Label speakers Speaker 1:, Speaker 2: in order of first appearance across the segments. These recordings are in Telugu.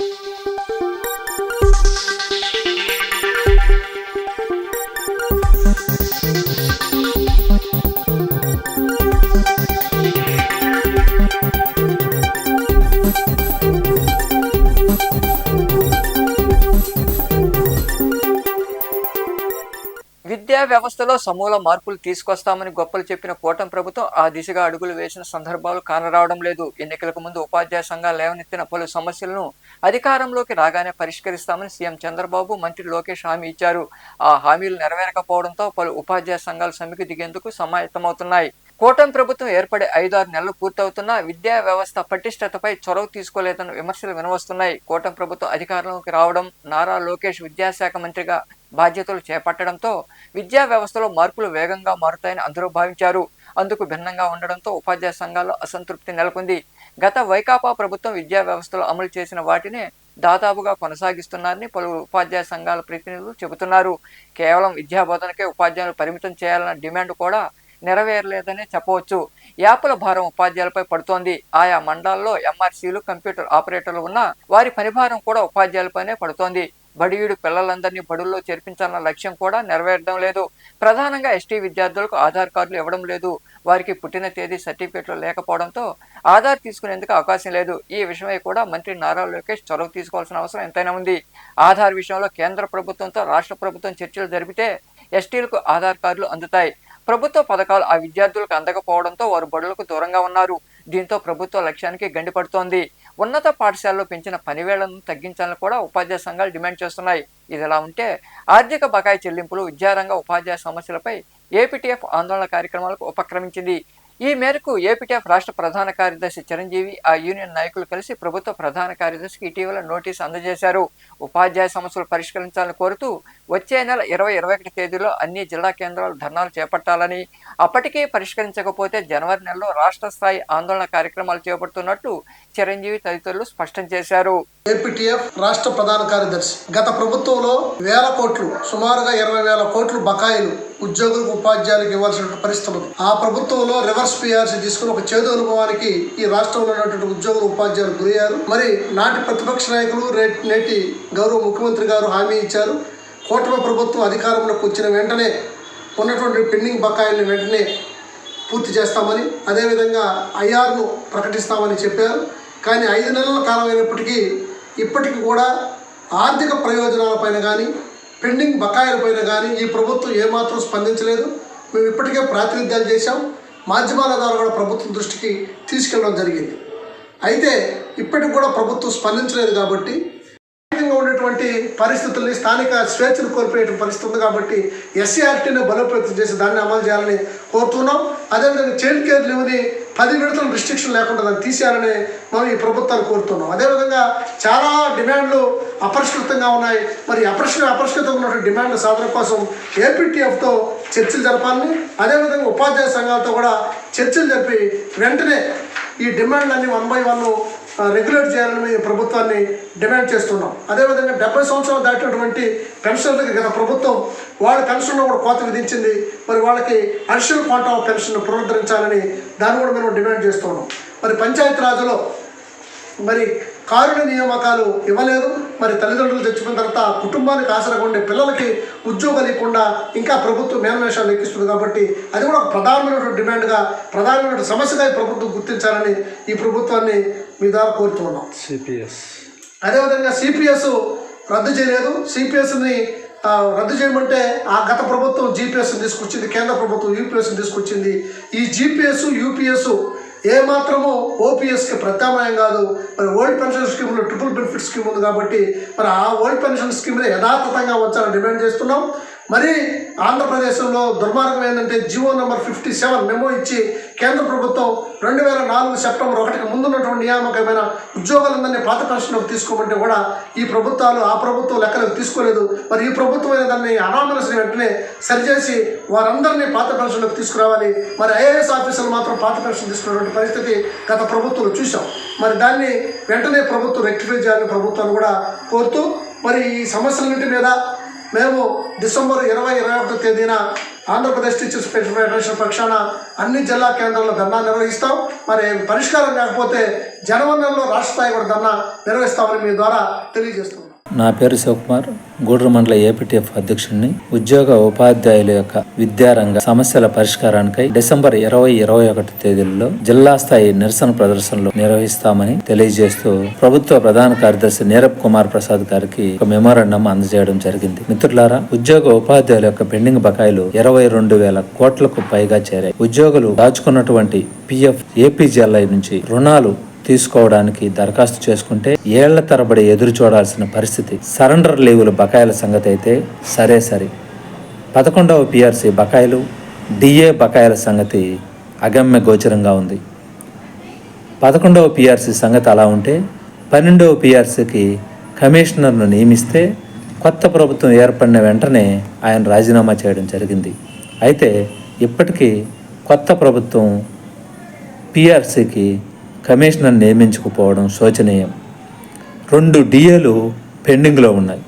Speaker 1: thank you విద్యా వ్యవస్థలో సమూల మార్పులు తీసుకొస్తామని గొప్పలు చెప్పిన కూటమి ప్రభుత్వం ఆ దిశగా అడుగులు వేసిన సందర్భాలు కానరావడం లేదు. ఎన్నికలకు ముందు ఉపాధ్యాయ సంఘాలు లేవనెత్తిన పలు సమస్యలను అధికారంలోకి రాగానే పరిష్కరిస్తామని సీఎం చంద్రబాబు మంత్రి లోకేష్ హామీ ఇచ్చారు. ఆ హామీలు నెరవేరకపోవడంతో పలు ఉపాధ్యాయ సంఘాలు సమ్మెకు దిగేందుకు సమాయత్తమవుతున్నాయి. కూటమి ప్రభుత్వం ఏర్పడి ఐదారు నెలలు పూర్తవుతున్నా విద్యా వ్యవస్థ పటిష్టతపై చొరవ తీసుకోలేదన్న విమర్శలు వినవస్తున్నాయి. కూటమి ప్రభుత్వం అధికారంలోకి రావడం నారా లోకేష్ విద్యాశాఖ మంత్రిగా బాధ్యతలు చేపట్టడంతో విద్యా వ్యవస్థలో మార్పులు వేగంగా మారుతాయని అందరూ భావించారు. అందుకు భిన్నంగా ఉండడంతో ఉపాధ్యాయ సంఘాల్లో అసంతృప్తి నెలకొంది. గత వైకాపా ప్రభుత్వం విద్యా వ్యవస్థలో అమలు చేసిన వాటినే దాదాపుగా కొనసాగిస్తున్నారని పలు ఉపాధ్యాయ సంఘాల ప్రతినిధులు చెబుతున్నారు. కేవలం విద్యా బోధనకే ఉపాధ్యాయులు పరిమితం చేయాలన్న డిమాండ్ కూడా నెరవేరలేదనే చెప్పవచ్చు. యాప్ల భారం ఉపాధ్యాయులపై పడుతోంది. ఆయా మండలాల్లో ఎంఆర్సీలు కంప్యూటర్ ఆపరేటర్లు ఉన్నా వారి పనిభారం కూడా ఉపాధ్యాయులపైనే పడుతోంది. బడియుడు పిల్లలందరినీ బడుల్లో చేర్పించాలన్న లక్ష్యం కూడా నెరవేరడం లేదు. ప్రధానంగా ఎస్టీ విద్యార్థులకు ఆధార్ కార్డులు ఇవ్వడం లేదు. వారికి పుట్టిన తేదీ సర్టిఫికేట్లు లేకపోవడంతో ఆధార్ తీసుకునేందుకు అవకాశం లేదు. ఈ విషయమై కూడా మంత్రి నారా లోకేష్ చొరవ తీసుకోవాల్సిన అవసరం ఎంతైనా ఉంది. ఆధార్ విషయంలో కేంద్ర ప్రభుత్వంతో రాష్ట్ర ప్రభుత్వం చర్చలు జరిపితే ఎస్టీలకు ఆధార్ కార్డులు అందుతాయి. ప్రభుత్వ పథకాలు ఆ విద్యార్థులకు అందకపోవడంతో వారు బడులకు దూరంగా ఉన్నారు. దీంతో ప్రభుత్వ లక్ష్యానికి గండిపడుతోంది. ఉన్నత పాఠశాలలో పెంచిన పనివేళ్ళను తగ్గించాలని కూడా ఉపాధ్యాయ సంఘాలు డిమాండ్ చేస్తున్నాయి. ఇదిలా ఉంటే ఆర్థిక బకాయి చెల్లింపులు విద్యారంగ ఉపాధ్యాయ సమస్యలపై ఏపీటీఎఫ్ ఆందోళన కార్యక్రమాలకు ఉపక్రమించింది. ఈ మేరకు ఏపీటీఎఫ్ రాష్ట్ర ప్రధాన కార్యదర్శి చిరంజీవి ఆ యూనియన్ నాయకులు కలిసి ప్రభుత్వ ప్రధాన కార్యదర్శికి ఇటీవల నోటీసు అందజేశారు. ఉపాధ్యాయ సమస్యలు పరిష్కరించాలని కోరుతూ వచ్చే నెల ఇరవై ఇరవై ఒకటి తేదీలో అన్ని జిల్లా కేంద్రాలు ధర్నాలు చేపట్టాలని అప్పటికే పరిష్కరించకపోతే జనవరి నెలలో రాష్ట్ర స్థాయి ఆందోళన కార్యక్రమాలు చేపడుతున్నట్లు చిరంజీవి తదితరులు స్పష్టం చేశారు.
Speaker 2: ఏపీటీఎఫ్ రాష్ట్ర ప్రధాన కార్యదర్శి. గత ప్రభుత్వంలో వేల కోట్లు సుమారుగా ఇరవై వేల కోట్లు బకాయిలు ఉద్యోగులకు ఉపాధ్యాయులకు ఇవ్వాల్సిన పరిస్థితి ఉంది ఆ ప్రభుత్వంలో రివర్స్ పీఆర్సీ తీసుకుని ఒక చేదు అనుభవానికి ఈ రాష్ట్రంలో ఉన్నటువంటి ఉద్యోగులు ఉపాధ్యాయులు గురయ్యారు. మరి నాటి ప్రతిపక్ష నాయకులు నేటి గౌరవ ముఖ్యమంత్రి గారు హామీ ఇచ్చారు. కూటమి ప్రభుత్వం అధికారంలోకి వచ్చిన వెంటనే ఉన్నటువంటి పెండింగ్ బకాయిల్ని వెంటనే పూర్తి చేస్తామని అదేవిధంగా ఐఆర్ను ప్రకటిస్తామని చెప్పారు. కానీ ఐదు నెలల కాలం అయినప్పటికీ ఇప్పటికీ కూడా ఆర్థిక ప్రయోజనాలపైన కానీ పెండింగ్ బకాయిలపైన కానీ ఈ ప్రభుత్వం ఏమాత్రం స్పందించలేదు. మేము ఇప్పటికే ప్రాతినిధ్యాలు చేశాం. మాధ్యమాల ద్వారా కూడా ప్రభుత్వం దృష్టికి తీసుకెళ్ళడం జరిగింది. అయితే ఇప్పటికి కూడా ప్రభుత్వం స్పందించలేదు కాబట్టి స్థానికంగా ఉండేటువంటి పరిస్థితుల్ని స్థానిక స్వేచ్ఛను కోల్పోయే పరిస్థితి ఉంది కాబట్టి ఎస్సీఆర్టీని బలోపేతం చేసి దాన్ని అమలు చేయాలని కోరుతున్నాం. అదేవిధంగా చైల్డ్ కేర్ లీవ్ని పది విడతల రిస్ట్రిక్షన్ లేకుండా దాన్ని తీసేయాలని మనం ఈ ప్రభుత్వాన్ని కోరుతున్నాం. అదేవిధంగా చాలా డిమాండ్లు అపరిష్కృతంగా ఉన్నాయి. మరి అపరిష్కృత అపరిష్కృతంగా ఉన్నటువంటి డిమాండ్ల సాధన కోసం ఏపీటీఎఫ్తో చర్చలు జరపాలని అదేవిధంగా ఉపాధ్యాయ సంఘాలతో కూడా చర్చలు జరిపి వెంటనే ఈ డిమాండ్లన్నీ వన్ బై వన్ రెగ్యులేట్ చేయాలని మేము ప్రభుత్వాన్ని డిమాండ్ చేస్తున్నాం. అదేవిధంగా డెబ్బై సంవత్సరాలు దాటినటువంటి పెన్షన్లకి గత ప్రభుత్వం వాళ్ళ పెన్షన్లో కూడా కోత విధించింది. మరి వాళ్ళకి అడిషనల్ క్వాంటమ్ ఆఫ్ పెన్షన్ పునరుద్ధరించాలని దాన్ని కూడా మేము డిమాండ్ చేస్తున్నాం. మరి పంచాయతీ రాజులో మరి కారుణ నియామకాలు ఇవ్వలేదు. మరి తల్లిదండ్రులు చచ్చిపోయిన తర్వాత కుటుంబానికి ఆసరగా ఉండే పిల్లలకి ఉద్యోగాలు ఇవ్వకుండా ఇంకా ప్రభుత్వం మేనమేషాలు ఎక్కిస్తుంది కాబట్టి అది కూడా ఒక ప్రధానమైనటువంటి డిమాండ్గా ప్రధానమైన సమస్యగా ఈ ప్రభుత్వం గుర్తించాలని ఈ ప్రభుత్వాన్ని మీ ద్వారా కోరుతున్నాం
Speaker 3: సిపిఎస్
Speaker 2: అదేవిధంగా సిపిఎస్ రద్దు చేయలేదు. సిపిఎస్ని రద్దు చేయమంటే ఆ గత ప్రభుత్వం జీపీఎస్ తీసుకొచ్చింది కేంద్ర ప్రభుత్వం యూపీఎస్ తీసుకొచ్చింది. ఈ జీపీఎస్ యూపీఎస్ ఏ మాత్రము ఓపీఎస్కి ప్రత్యామ్నాయం కాదు. మరి ఓల్డ్ పెన్షన్ స్కీమ్లో ట్రిపుల్ బెనిఫిట్ స్కీమ్ ఉంది కాబట్టి మరి ఆ ఓల్డ్ పెన్షన్ స్కీమ్ని యథాతథంగా వచ్చాలని డిమాండ్ చేస్తున్నాం. మరి ఆంధ్రప్రదేశ్లో దుర్మార్గం ఏంటంటే GO number fifty seven memo ఇచ్చి కేంద్ర ప్రభుత్వం రెండు వేల నాలుగు సెప్టెంబర్ ఒకటికి ముందున్నటువంటి నియామకమైన ఉద్యోగాలందరినీ పాత పెన్షన్లోకి తీసుకోమంటే కూడా ఈ ప్రభుత్వాలు ఆ ప్రభుత్వం లెక్కలకు తీసుకోలేదు. మరి ఈ ప్రభుత్వం దాన్ని అనామనసిన వెంటనే సరిచేసి వారందరినీ పాత పెన్షన్లోకి తీసుకురావాలి. మరి ఐఏఎస్ ఆఫీసర్లు మాత్రం పాత పెన్షన్ తీసుకున్నటువంటి పరిస్థితి గత ప్రభుత్వంలో చూసాం మరి దాన్ని వెంటనే ప్రభుత్వం రెక్టిఫై చేయాలని ప్రభుత్వాన్ని కూడా కోరుతూ మరి ఈ సమస్యలన్నింటి మీద మేము డిసెంబర్ ఇరవై ఇరవై ఒకటో తేదీన ఆంధ్రప్రదేశ్ టీచర్స్ ఫెడరేషన్ పక్షాన అన్ని జిల్లా కేంద్రాల్లో ధర్నా నిర్వహిస్తాం. మరి పరిష్కారం లేకపోతే జనవరిలో రాష్ట్ర స్థాయి కూడా ధర్నా నిర్వహిస్తామని మీ ద్వారా తెలియజేస్తున్నాం.
Speaker 3: నా పేరు శివకుమార్. గూడూరు మండల ఏపీటీఎఫ్ అధ్యక్షుడిని. ఉద్యోగ ఉపాధ్యాయుల యొక్క విద్యారంగ సమస్యల పరిష్కారానికై డిసెంబర్ ఇరవై ఇరవై ఒకటి తేదీల్లో జిల్లా స్థాయి నిరసన ప్రదర్శనలు నిర్వహిస్తామని తెలియజేస్తూ ప్రభుత్వ ప్రధాన కార్యదర్శి నీరబ్ కుమార్ ప్రసాద్ గారికి ఒక మెమోరాండం అందజేయడం జరిగింది. మిత్రులారా ఉద్యోగ ఉపాధ్యాయుల యొక్క పెండింగ్ బకాయిలు ఇరవై రెండు వేల కోట్లకు పైగా చేరాయి. ఉద్యోగులు దాచుకున్నటువంటి పిఎఫ్ ఏపీజీఎల్ఐ నుంచి రుణాలు తీసుకోవడానికి దరఖాస్తు చేసుకుంటే ఏళ్ళ తరబడి ఎదురు చూడాల్సిన పరిస్థితి సరెండర్ లీవుల బకాయిల సంగతి అయితే సరే సరే. పదకొండవ పిఆర్సీ బకాయిలు డిఏ బకాయిల సంగతి అగమ్య గోచరంగా ఉంది. పదకొండవ పిఆర్సీ సంగతి అలా ఉంటే పన్నెండవ పిఆర్సీకి కమిషనర్ను నియమిస్తే కొత్త ప్రభుత్వం ఏర్పడిన వెంటనే ఆయన రాజీనామా చేయడం జరిగింది. అయితే ఇప్పటికీ కొత్త ప్రభుత్వం పిఆర్సీకి కమిషనర్ నియమించకపోవడం శోచనీయం. రెండు డిఏలు పెండింగ్లో ఉన్నాయి.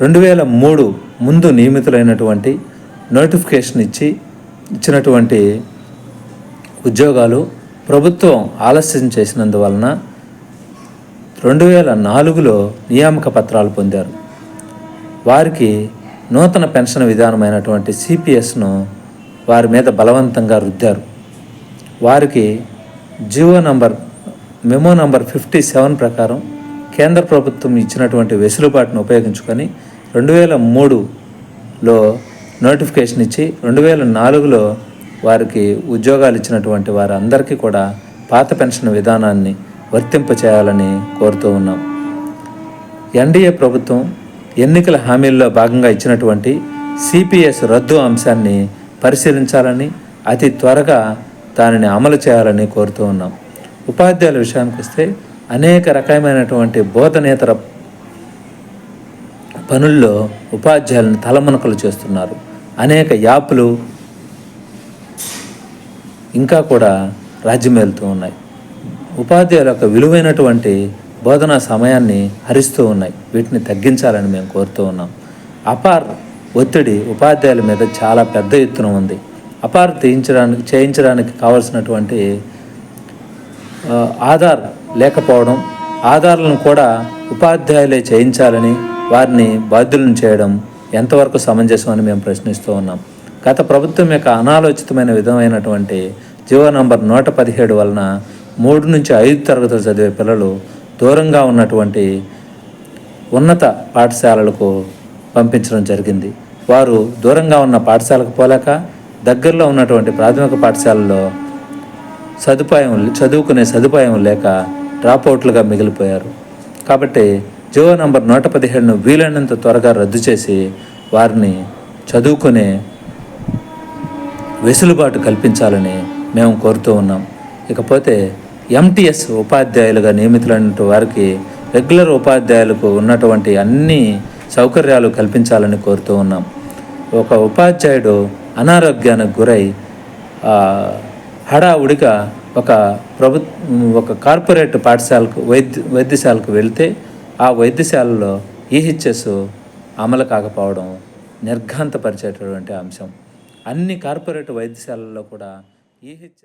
Speaker 3: రెండు వేల మూడు ముందు నియమితులైనటువంటి నోటిఫికేషన్ ఇచ్చి ఇచ్చినటువంటి ఉద్యోగాలు ప్రభుత్వం ఆలస్యం చేసినందువలన రెండు వేల నాలుగులో నియామక పత్రాలు పొందారు. వారికి నూతన పెన్షన్ విధానమైనటువంటి సిపిఎస్ను వారి మీద బలవంతంగా రుద్దారు. వారికి GO number memo number fifty seven ప్రకారం కేంద్ర ప్రభుత్వం ఇచ్చినటువంటి వెసులుబాటును ఉపయోగించుకొని రెండు వేల మూడులో నోటిఫికేషన్ ఇచ్చి రెండు వేల నాలుగులో వారికి ఉద్యోగాలు ఇచ్చినటువంటి వారందరికీ కూడా పాత పెన్షన్ విధానాన్ని వర్తింపచేయాలని కోరుతూ ఉన్నాం. ఎన్డీఏ ప్రభుత్వం ఎన్నికల హామీల్లో భాగంగా ఇచ్చినటువంటి సిపిఎస్ రద్దు అంశాన్ని పరిశీలించాలని అతి త్వరగా దానిని అమలు చేయాలని కోరుతూ ఉన్నాం. ఉపాధ్యాయుల విషయానికి వస్తే అనేక రకమైనటువంటి బోధనేతర పనుల్లో ఉపాధ్యాయులను తలమునకలు చేస్తున్నారు. అనేక యాప్లు ఇంకా కూడా రాజ్యమేలుతూ ఉన్నాయి. ఉపాధ్యాయుల యొక్క విలువైనటువంటి బోధనా సమయాన్ని హరిస్తూ ఉన్నాయి. వీటిని తగ్గించాలని మేము కోరుతూ ఉన్నాం. అపార్ ఒత్తిడి ఉపాధ్యాయుల మీద చాలా పెద్ద ఎత్తున ఉంది. అపార్ తీయించడానికి చేయించడానికి కావలసినటువంటి ఆధార్ లేకపోవడం ఆధార్లను కూడా ఉపాధ్యాయులే చేయించాలని వారిని బాధ్యులను చేయడం ఎంతవరకు సమంజసం అని మేము ప్రశ్నిస్తూ ఉన్నాం. గత ప్రభుత్వం యొక్క అనాలోచితమైన విధమైనటువంటి జీవో నంబర్ నూట పదిహేడు వలన మూడు నుంచి ఐదు తరగతులు చదివే పిల్లలు దూరంగా ఉన్నటువంటి ఉన్నత పాఠశాలలకు పంపించడం జరిగింది. వారు దూరంగా ఉన్న పాఠశాలకు పోలేక దగ్గరలో ఉన్నటువంటి ప్రాథమిక పాఠశాలలో సదుపాయం చదువుకునే సదుపాయం లేక డ్రాప్అవుట్లుగా మిగిలిపోయారు. కాబట్టి జియో నంబర్ నూట పదిహేడును వీలైనంత త్వరగా రద్దు చేసి వారిని చదువుకునే వెసులుబాటు కల్పించాలని మేము కోరుతూ ఉన్నాం. ఇకపోతే ఎంటీఎస్ ఉపాధ్యాయులుగా నియమితులైన వారికి రెగ్యులర్ ఉపాధ్యాయులకు ఉన్నటువంటి అన్ని సౌకర్యాలు కల్పించాలని కోరుతూ ఉన్నాం. ఒక ఉపాధ్యాయుడు అనారోగ్యానికి గురై హడావుడిగా ఒక ప్రభు ఒక కార్పొరేట్ పాఠశాలకు వైద్య వైద్యశాలకు వెళ్తే ఆ వైద్యశాలలో ఈహెచ్ఎస్ అమలు కాకపోవడం నిర్ఘాంతపరిచేటటువంటి అంశం. అన్ని కార్పొరేట్ వైద్యశాలల్లో కూడా ఈహెచ్